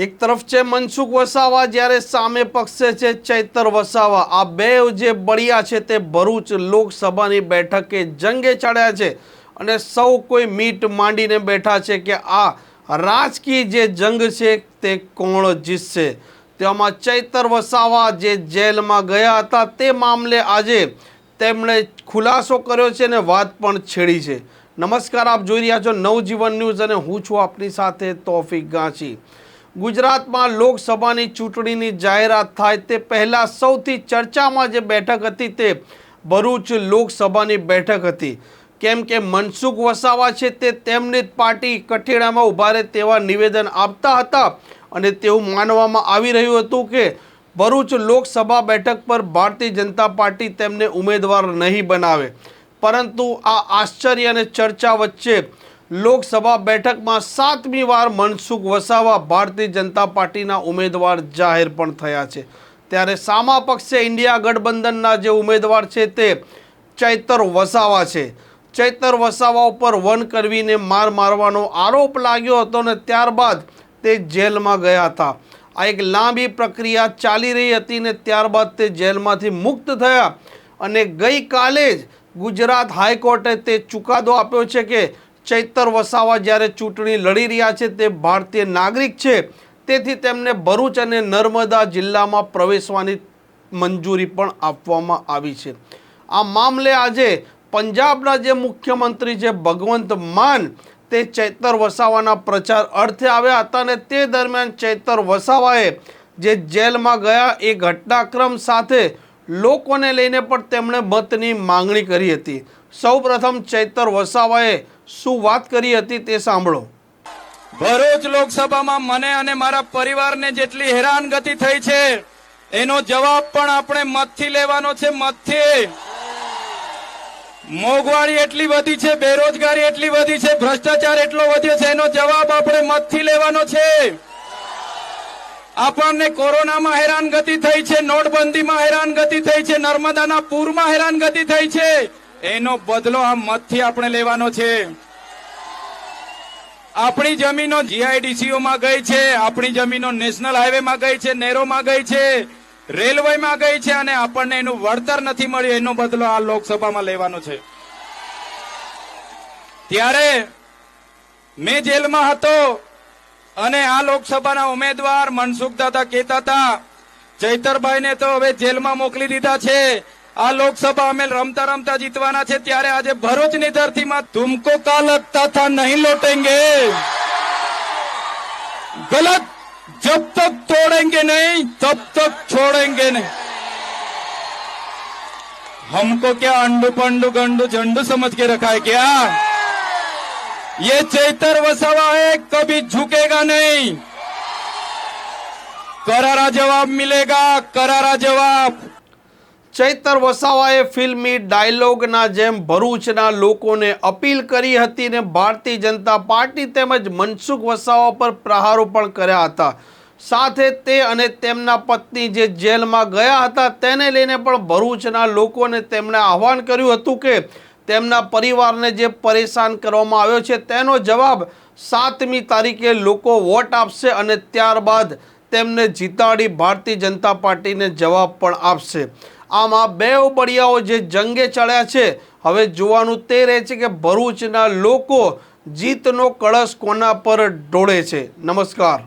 એક તરફ છે મનસુખ વસાવા, જ્યારે સામે પક્ષે છે ચૈતર વસાવા. આ બે જે બળિયા છે તે ભરૂચ લોકસભાની બેઠકે જંગે ચડ્યા છે અને સૌ કોઈ મીટ માંડીને બેઠા છે કે આ રાજકીય જે જંગ છે તે કોણ જીતશે? તેમાં ચૈતર વસાવા જે જેલમાં ગયા હતા તે મામલે આજે તેમણે ખુલાસો કર્યો છે અને વાત પણ છેડી છે. નમસ્કાર, આપ જોઈ રહ્યા છો નવજીવન ન્યૂઝ અને હું છું આપની સાથે તોફિક ગાંચી. ગુજરાતમાં લોકસભાની ચૂંટણીની જાહેરાત થાય તે પહેલાં સૌથી ચર્ચામાં જે બેઠક હતી તે ભરૂચ લોકસભાની બેઠક હતી. કેમ કે મનસુખ વસાવા છે તે તેમની જ પાર્ટી કઠેડામાં ઊભા રહે તેવા નિવેદન આપતા હતા અને તેવું માનવામાં આવી રહ્યું હતું કે ભરૂચ લોકસભા બેઠક પર ભારતીય જનતા પાર્ટી તેમને ઉમેદવાર નહીં બનાવે. પરંતુ આ આશ્ચર્ય અને ચર્ચા વચ્ચે લોકસભા બેઠકમાં સાતમી વાર મનસુખ વસાવા ભારતીય જનતા પાર્ટીના ઉમેદવાર જાહેર પણ થયા છે. ત્યારે સામા પક્ષે ઇન્ડિયા ગઠબંધનના જે ઉમેદવાર છે તે ચૈતર વસાવા છે. ચૈતર વસાવા ઉપર વન કરવીને માર મારવાનો આરોપ લાગ્યો હતો ને ત્યારબાદ તે જેલમાં ગયા હતા. આ એક લાંબી પ્રક્રિયા ચાલી રહી હતી ને ત્યારબાદ તે જેલમાંથી મુક્ત થયા અને ગઈકાલે જ ગુજરાત હાઈકોર્ટે તે ચુકાદો આપ્યો છે કે ચૈતર વસાવા જ્યારે ચૂંટણી લડી રહ્યા છે, તે ભારતીય નાગરિક છે. તેથી તેમને ભરૂચ અને નર્મદા જિલ્લામાં પ્રવેશવાની મંજૂરી પણ આપવામાં આવી છે. આ મામલે આજે પંજાબના જે મુખ્યમંત્રી છે, ભગવંત માન, તે ચૈતર વસાવાના પ્રચાર અર્થે આવ્યા હતા અને તે દરમિયાન ચૈતર વસાવાએ જે જેલમાં ગયા, એ ઘટનાક્રમ સાથે લોકોને લઈને પણ તેમણે મતની માંગણી કરી હતી. સૌપ્રથમ ચૈતર વસાવાએ શું વાત કરી હતી તે સાંભળો. ભરૂચ લોકસભામાં મને અને મારા પરિવારને જેટલી હેરાનગતિ થઈ છે, એનો જવાબ પણ આપણે મતથી લેવાનો છે, મતથી. મોંઘવારી એટલી વધી છે, બેરોજગારી એટલી વધી છે, ભ્રષ્ટાચાર એટલો વધ્યો છે, એનો જવાબ આપણે મતથી લેવાનો છે. આપણને કોરોનામાં હેરાનગતિ થઈ છે, નોટબંધીમાં હેરાનગતિ થઈ છે, નર્મદાના પૂરમાં હેરાનગતિ થઈ છે. એનો બદલો આ મતથી આપણે લેવાનો છે. આપણી જમીનો જીઆઈડીસીઓ ગઈ છે, આપણી જમીનો નેશનલ હાઈવે માં ગઈ છે, નેરોમાં ગઈ છે, રેલવેમાં ગઈ છે અને આપણને એનું વળતર નથી મળ્યું, એનો બદલો આ લોકસભામાં લેવાનો છે. ત્યારે મેં જેલમાં હતો અને આ લોકસભાના ઉમેદવાર મનસુખ દાદા કહેતા હતા, ચૈતરભાઈને તો હવે જેલમાં મોકલી દીધા છે આ લોકસભા અમે રમતા રમતા જીતવાના છે ત્યારે આજે ભરૂચની ધરતીમાં તુમકો કા લગતા થા નહીં લોટેંગે गलत जब तक तोड़ेंगे नहीं तब तक छोड़ेंगे नहीं हमको क्या अंडू पंडू गंडू झंडू समझ के रखा है क्या ये चैतर वसावा है कभी झुकेगा नहीं करारा जवाब मिलेगा करारा जवाब ચૈતર વસાવાએ ફિલ્મી ડાયલોગના જેમ ભરૂચના લોકોને અપીલ કરી હતી ને ભારતીય જનતા પાર્ટી તેમજ મનસુખ વસાવા પર પ્રહારો પણ કર્યા હતા. સાથે તે અને તેમના પત્ની જે જેલમાં ગયા હતા તેને લઈને પણ ભરૂચના લોકોને તેમણે આહવાન કર્યું હતું કે તેમના પરિવારને જે પરેશાન કરવામાં આવ્યો છે તેનો જવાબ સાતમી તારીખે લોકો વોટ આપશે અને ત્યારબાદ તેમને જીતાડી ભારતીય જનતા પાર્ટીને જવાબ પણ આપશે. આમાં બે બળિયાઓ જે જંગે ચડ્યા છે. હવે જોવાનું તે રહે છે કે ભરૂચના લોકો જીતનો કળશ કોના પર ઢોળે છે. નમસ્કાર.